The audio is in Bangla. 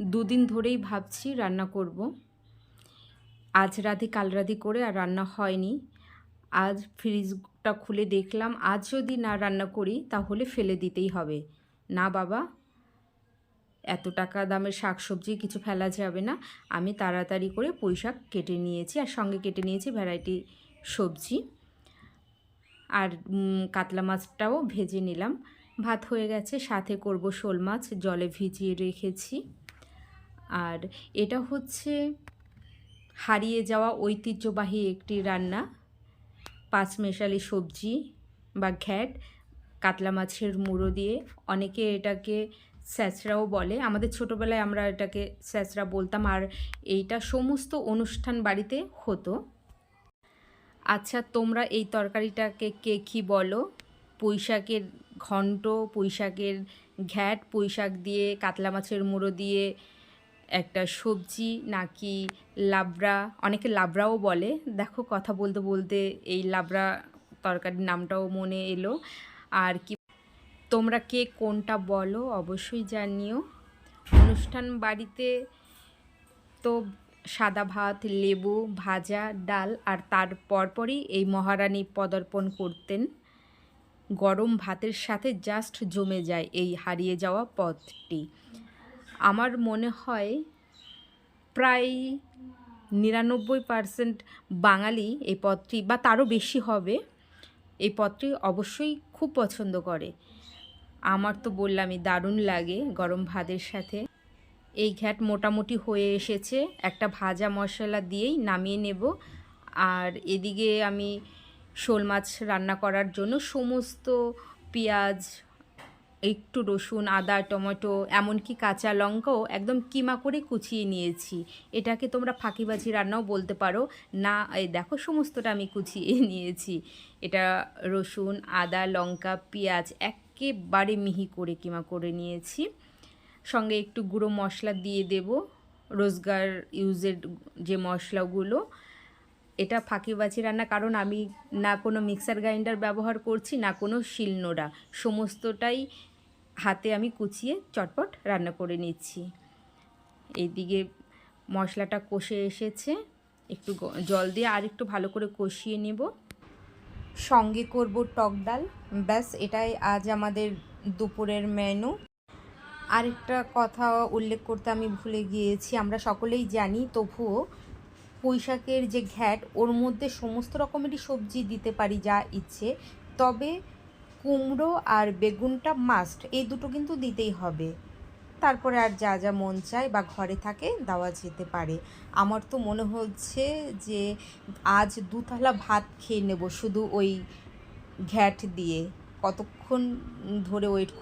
দুদিন ধরেই ভাবছি রান্না করব। আজ রাতে কাল রাতে করে আর রান্না হয়নি। আজ ফ্রিজটা খুলে দেখলাম, আজ যদি না রান্না করি তাহলে ফেলে দিতেই হবে। না বাবা, এত টাকা দামের শাক সবজি কিছু ফেলা যাবে না। আমি তাড়াতাড়ি করে পুঁই শাক কেটে নিয়েছি আর সঙ্গে কেটে নিয়েছি ভ্যারাইটি সবজি। আর কাতলা মাছটাও ভেজে নিলাম। ভাত হয়ে গেছে, সাথে করব শোল মাছ, জলে ভিজিয়ে রেখেছি। আর এটা হচ্ছে হারিয়ে যাওয়া ঐতিহ্যবাহী একটি রান্না। পাঁচমেশালি সবজি বা ঘ্যাট, কাতলা মাছের মুড়ো দিয়ে। অনেকে এটাকে স্যাঁচড়াও বলে। আমাদের ছোটোবেলায় আমরা এটাকে স্যাঁচড়া বলতাম আর এইটা সমস্ত অনুষ্ঠান বাড়িতে হতো। আচ্ছা তোমরা এই তরকারিটাকে কে কী বলো? পুঁই শাকের ঘন্ট, পুঁইশাকের ঘ্যাট পুঁই শাক দিয়ে, কাতলা মাছের মুড়ো দিয়ে একটা সবজি নাকি লাবড়া, অনেকে লাবড়াও বলে। দেখো, কথা বলতে বলতে এই লাবড়া তরকারির নামটাও মনে এলো। আর কি, তোমরা কে কোনটা বলো অবশ্যই জানিও। অনুষ্ঠান বাড়িতে তো সাদা ভাত, লেবু, ভাজা, ডাল আর তার পরপরই এই মহারানী পদার্পণ করতেন। গরম ভাতের সাথে জাস্ট জমে যায় এই হারিয়ে যাওয়া পদটি। আমার মনে হয় প্রায় নিরানব্বই পার্সেন্ট বাঙালি এই পদটি বা তারও বেশি হবে এই পদটি অবশ্যই খুব পছন্দ করে। আমার তো বললামই, দারুণ লাগে গরম ভাতের সাথে। এই ঘ্যাট মোটামুটি হয়ে এসেছে। একটা ভাজা মশলা দিয়েই নামিয়ে নেব। আর এদিকে আমি শোল মাছ রান্না করার জন্য সমস্ত পেঁয়াজ একটু রসুন, আদা, টমেটো, এমনকি কাঁচা লঙ্কাও একদম কিমা করে কুচিয়ে নিয়েছি। এটাকে তোমরা ফাঁকিবাজি রান্নাও বলতে পারো। না, এই দেখো সমস্তটা আমি কুচিয়ে নিয়েছি। এটা রসুন, আদা, লঙ্কা, পেঁয়াজ একেবারে মিহি করে কিমা করে নিয়েছি। সঙ্গে একটু গুঁড়ো মশলা দিয়ে দেব। রোজগার ইউজের যে মশলাগুলো, এটা ফাঁকিবাজি রান্না। কারণ আমি না কোনো মিক্সার গ্রাইন্ডার ব্যবহার করছি, না কোনো শিলনোড়া। সমস্তটাই হাতে আমি কুচিয়ে চটপট রান্না করে নিচ্ছি। এইদিকে মশলাটা কষে এসেছে। একটু জল দিয়ে আর একটু ভালো করে কষিয়ে নেব। সঙ্গে করব টক ডাল। ব্যাস, এটাই আজ আমাদের দুপুরের মেনু আরেকটা কথা উল্লেখ করতে আমি ভুলে গিয়েছি, আমরা সকলেই জানি, তবুও পুঁইশাকের যে ঘ্যাট, ওর মধ্যে সমস্ত রকমেরই সবজি দিতে পারি যা ইচ্ছে। তবে কুমড়ো আর বেগুনটা মাস্ট এই দুটো কিন্তু দিতেই হবে। তারপরে আর যা যা মন চায় বা ঘরে থাকে দেওয়া যেতে পারে। আমার তো মনে হচ্ছে যে আজ দুতলা ভাত খেয়ে নেব শুধু ওই ঘ্যাট দিয়ে। কতক্ষণ ধরে ওয়েট